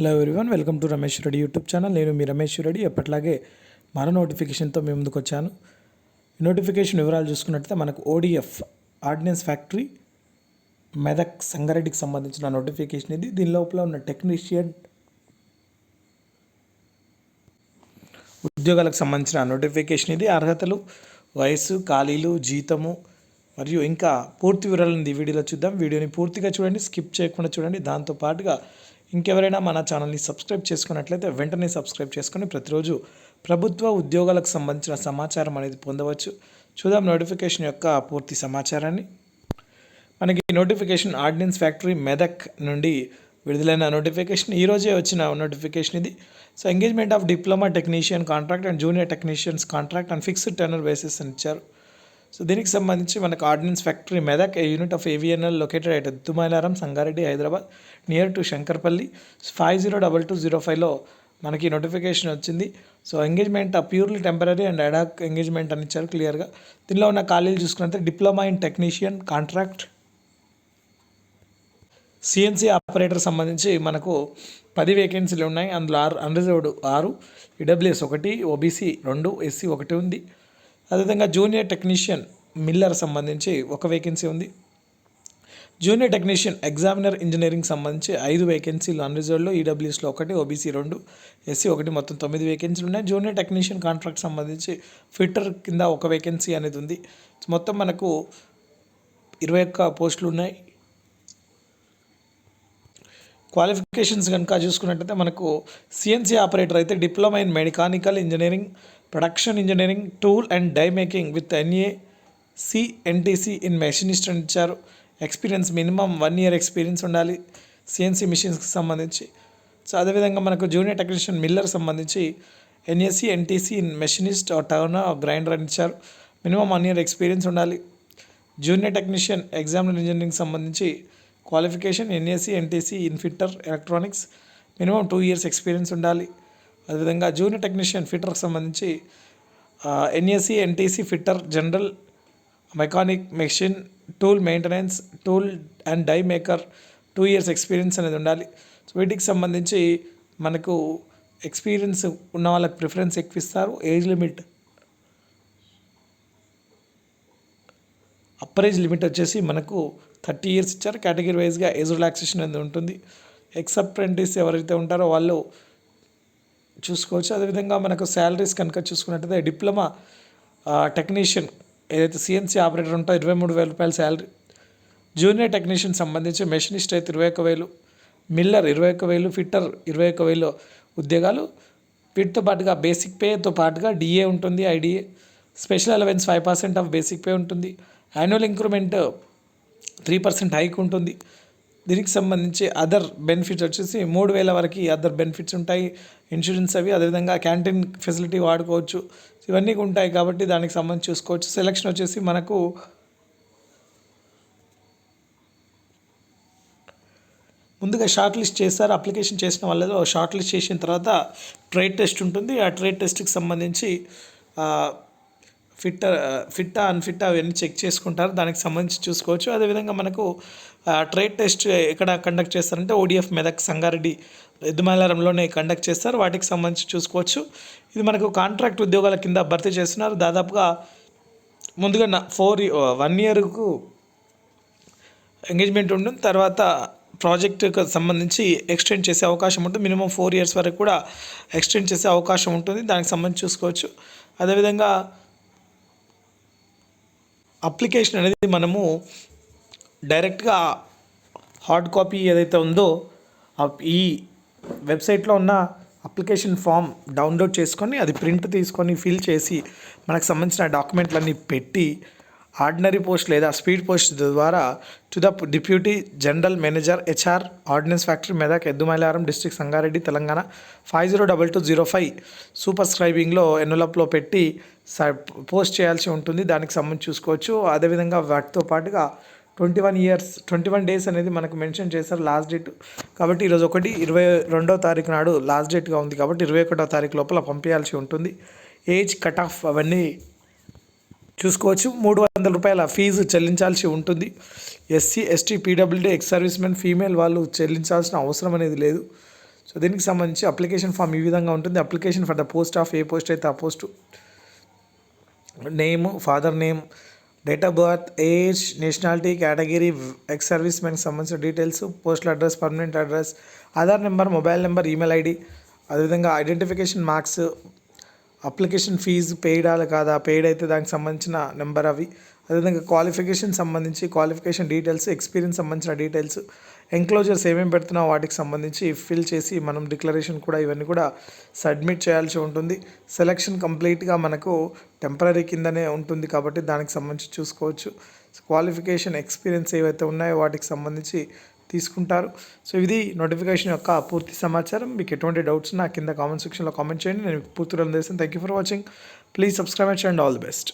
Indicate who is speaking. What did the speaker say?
Speaker 1: Hello everyone welcome to Ramesh Reddy YouTube channel నేను మీ రమేష్ రెడ్డి ఎప్పట్లాగే మరో నోటిఫికేషన్తో మీ ముందుకు వచ్చాను. నోటిఫికేషన్ వివరాలు చూసుకున్నట్లయితే మనకు ఓడిఎఫ్ ఆర్డినెన్స్ ఫ్యాక్టరీ మెదక్ సంగారెడ్డికి సంబంధించిన నోటిఫికేషన్ ఇది. దీని లోపల ఉన్న టెక్నీషియన్ ఉద్యోగాలకు సంబంధించిన నోటిఫికేషన్ ఇది. అర్హతలు వయస్సు ఖాళీలు జీతము మరియు ఇంకా పూర్తి వివరాలను ఈ వీడియోలో చూద్దాం. వీడియోని పూర్తిగా చూడండి స్కిప్ చేయకుండా చూడండి. దాంతో పాటుగా ఇంకెవరైనా మన ఛానల్ని సబ్స్క్రైబ్ చేసుకున్నట్లయితే వెంటనే సబ్స్క్రైబ్ చేసుకొని ప్రతిరోజు ప్రభుత్వ ఉద్యోగాలకు సంబంధించిన సమాచారం అనేది పొందవచ్చు. చూద్దాం నోటిఫికేషన్ యొక్క పూర్తి సమాచారాన్ని. మనకి నోటిఫికేషన్ ఆర్డినెన్స్ ఫ్యాక్టరీ మెదక్ నుండి విడుదలైన నోటిఫికేషన్. ఈ రోజే వచ్చిన నోటిఫికేషన్ ఇది. So engagement of diploma technician contract and junior technicians contract and fixed tenure basis అని ఇచ్చారు. సో దీనికి సంబంధించి మనకు ordnance factory Medak a unit of AVNL located at Dumailaram Sangareddy Hyderabad near to Shankarpalli. Five zero double two zero ఫైవ్లో మనకి notification వచ్చింది. So engagement purely temporary and ad hoc engagement అని ఇచ్చారు క్లియర్గా దీనిలో ఉన్న ఖాళీలు చూసుకున్నట్లయితే diploma in technician contract CNC operator సంబంధించి మనకు పది వేకెన్సీలు ఉన్నాయి. అందులో ఆరు అన్రిజర్వ్డ్ ఆరు ఈడబ్ల్యూఎస్ ఒకటి ఓబీసీ రెండు ఎస్సీ ఒకటి ఉంది. అదేవిధంగా జూనియర్ టెక్నీషియన్ మిల్లర్ సంబంధించి ఒక వేకెన్సీ ఉంది. జూనియర్ టెక్నీషియన్ ఎగ్జామినర్ ఇంజనీరింగ్ సంబంధించి ఐదు వేకెన్సీలు అన్రిజర్వ్డ్లో ఈడబ్ల్యూఎస్లో ఒకటి ఓబీసీ రెండు ఎస్సీ ఒకటి మొత్తం తొమ్మిది వేకెన్సీలు ఉన్నాయి. జూనియర్ టెక్నీషియన్ కాంట్రాక్ట్ సంబంధించి ఫిట్టర్ కింద ఒక వేకెన్సీ అనేది ఉంది. మొత్తం మనకు ఇరవై ఒక్క పోస్టులు ఉన్నాయి. క్వాలిఫికేషన్స్ కనుక చూసుకున్నట్టయితే మనకు సిఎన్సి ఆపరేటర్ అయితే diploma in mechanical engineering production engineering tool and die making with NA CNTC in machinist అని ఇచ్చారు. Experience minimum one year experience ఉండాలి సిఎన్సి మిషన్స్కి సంబంధించి. సో అదేవిధంగా మనకు జూనియర్ టెక్నీషియన్ మిల్లర్ సంబంధించి NSC NTC in machinist turn grinder అని ఇచ్చారు. మినిమం వన్ ఇయర్ ఎక్స్పీరియన్స్ ఉండాలి. జూనియర్ టెక్నీషియన్ ఎగ్జామినర్ ఇంజనీరింగ్ సంబంధించి qualification NAC NTC in fitter electronics minimum two years experience ఉండాలి. అదేవిధంగా జూనియర్ టెక్నీషియన్ ఫిట్టర్కి సంబంధించి NAC NTC fitter general mechanic machine tool maintenance tool and die maker two years experience అనేది ఉండాలి. So వీటికి సంబంధించి మనకు ఎక్స్పీరియన్స్ ఉన్న వాళ్ళకి ప్రిఫరెన్స్ ఎక్కువ ఇస్తారు. Age limit upper age limit వచ్చేసి మనకు థర్టీ ఇయర్స్ ఇచ్చారు. కేటగిరీ వైజ్గా ఏజ్ రిలాక్సేషన్ అనేది ఉంటుంది. ఎక్స్ అప్రెంటిస్ ఎవరైతే ఉంటారో వాళ్ళు చూసుకోవచ్చు. అదేవిధంగా మనకు శాలరీస్ కనుక చూసుకున్నట్టయితే డిప్లొమా టెక్నీషియన్ ఏదైతే సిఎన్సీ ఆపరేటర్ ఉంటో ఇరవై మూడు వేల రూపాయల శాలరీ జూనియర్ టెక్నీషియన్ సంబంధించి మెషినిస్ట్ అయితే ఇరవై ఒక్క వేలు మిల్లర్ ఇరవై ఒక్క వేలు ఫిట్టర్ ఇరవై ఒక్క వేలు ఉద్యోగాలు. వీటితో పాటుగా బేసిక్ పేతో పాటుగా డిఏ ఉంటుంది IDA. Special allowance five percent of basic pay ఉంటుంది. Annual increment three percent hike ఉంటుంది. దీనికి సంబంధించి అదర్ బెనిఫిట్స్ వచ్చేసి మూడు వేల వరకు అదర్ బెనిఫిట్స్ ఉంటాయి. ఇన్సూరెన్స్ అవి అదేవిధంగా క్యాంటీన్ ఫెసిలిటీ వాడుకోవచ్చు. ఇవన్నీ ఉంటాయి కాబట్టి దానికి సంబంధించి చూసుకోవచ్చు. సెలక్షన్ వచ్చేసి మనకు ముందుగా షార్ట్ లిస్ట్ చేస్తారు అప్లికేషన్ చేసిన వాళ్ళలో షార్ట్ లిస్ట్ చేసిన తర్వాత ట్రేడ్ టెస్ట్ ఉంటుంది. ఆ ట్రేడ్ టెస్ట్కి సంబంధించి ఫిట్ ఫిట్టా అన్ఫిట్టా అవన్నీ చెక్ చేసుకుంటారు. దానికి సంబంధించి చూసుకోవచ్చు. అదేవిధంగా మనకు ట్రేడ్ టెస్ట్ ఎక్కడ కండక్ట్ చేస్తారంటే ఓడిఎఫ్ మెదక్ సంగారెడ్డి ఎద్దుమైలారంలోనే కండక్ట్ చేస్తారు. వాటికి సంబంధించి చూసుకోవచ్చు. ఇది మనకు కాంట్రాక్ట్ ఉద్యోగాల కింద భర్తీ చేస్తున్నారు. దాదాపుగా ముందుగా నా ఫోర్ వన్ ఇయర్కు ఎంగేజ్మెంట్ ఉంటుంది. తర్వాత ప్రాజెక్టుకు సంబంధించి ఎక్స్టెండ్ చేసే అవకాశం ఉంటుంది. మినిమం ఫోర్ ఇయర్స్ వరకు కూడా ఎక్స్టెండ్ చేసే అవకాశం ఉంటుంది. దానికి సంబంధించి చూసుకోవచ్చు. అదేవిధంగా అప్లికేషన్ అనేది మనము డైరెక్ట్గా హార్డ్ కాపీ ఏదైతే ఉందో ఈ వెబ్సైట్లో ఉన్న అప్లికేషన్ ఫామ్ డౌన్లోడ్ చేసుకొని అది ప్రింట్ తీసుకొని ఫిల్ చేసి మనకు సంబంధించిన డాక్యుమెంట్లన్నీ పెట్టి ఆర్డినరీ పోస్ట్ లేదా స్పీడ్ పోస్ట్ ద్వారా to the deputy general manager HR ordnance factory Medak Yeddumailaram district Sangareddy Telangana five zero double two zero five super స్క్రైబింగ్లో ఎన్నులప్లో పెట్టి పోస్ట్ చేయాల్సి ఉంటుంది. దానికి సంబంధించి చూసుకోవచ్చు. అదేవిధంగా వాటితో పాటుగా twenty one years twenty one days అనేది మనకు మెన్షన్ చేశారు లాస్ట్ డేట్. కాబట్టి ఈరోజు ఒకటి ఇరవై రెండో తారీఖు నాడు లాస్ట్ డేట్గా ఉంది కాబట్టి ఇరవై ఒకటో తారీఖు లోపల పంపించాల్సి ఉంటుంది. ఏజ్ కట్ ఆఫ్ అవన్నీ చూసుకోవచ్చు. మూడు వందల రూపాయల ఫీజు చెల్లించాల్సి ఉంటుంది. SC ST PWD ex service men female వాళ్ళు చెల్లించాల్సిన అవసరం అనేది లేదు. సో దీనికి సంబంధించి అప్లికేషన్ ఫామ్ ఈ విధంగా ఉంటుంది. Application for the post of a post అయితే ఆ post. Name father name date of birth age nationality category ex సర్వీస్మెన్కి సంబంధించిన details postal address permanent address Aadhaar number mobile number email ID అదేవిధంగా identification marks application fee పెయిడాలు కాదా? Paid అయితే దానికి సంబంధించిన number అవి. అదేవిధంగా క్వాలిఫికేషన్ సంబంధించి క్వాలిఫికేషన్ డీటెయిల్స్ ఎక్స్పీరియన్స్ సంబంధించిన డీటెయిల్స్ ఎంక్లోజర్స్ ఏమేమి పెడుతున్నావు వాటికి సంబంధించి ఫిల్ చేసి మనం డిక్లరేషన్ కూడా ఇవన్నీ కూడా సబ్మిట్ చేయాల్సి ఉంటుంది. సెలక్షన్ కంప్లీట్గా మనకు టెంపరీ కిందనే ఉంటుంది కాబట్టి దానికి సంబంధించి చూసుకోవచ్చు. క్వాలిఫికేషన్ ఎక్స్పీరియన్స్ ఏవైతే ఉన్నాయో వాటికి సంబంధించి తీసుకుంటారు. సో ఇది నోటిఫికేషన్ యొక్క పూర్తి సమాచారం. మీకు ఎటువంటి డౌట్స్ నా కింద కామెంట్ సెక్షన్లో కామెంట్ చేయండి. నేను పూర్తి పూర్తిగా thank you for watching please subscribe and all the best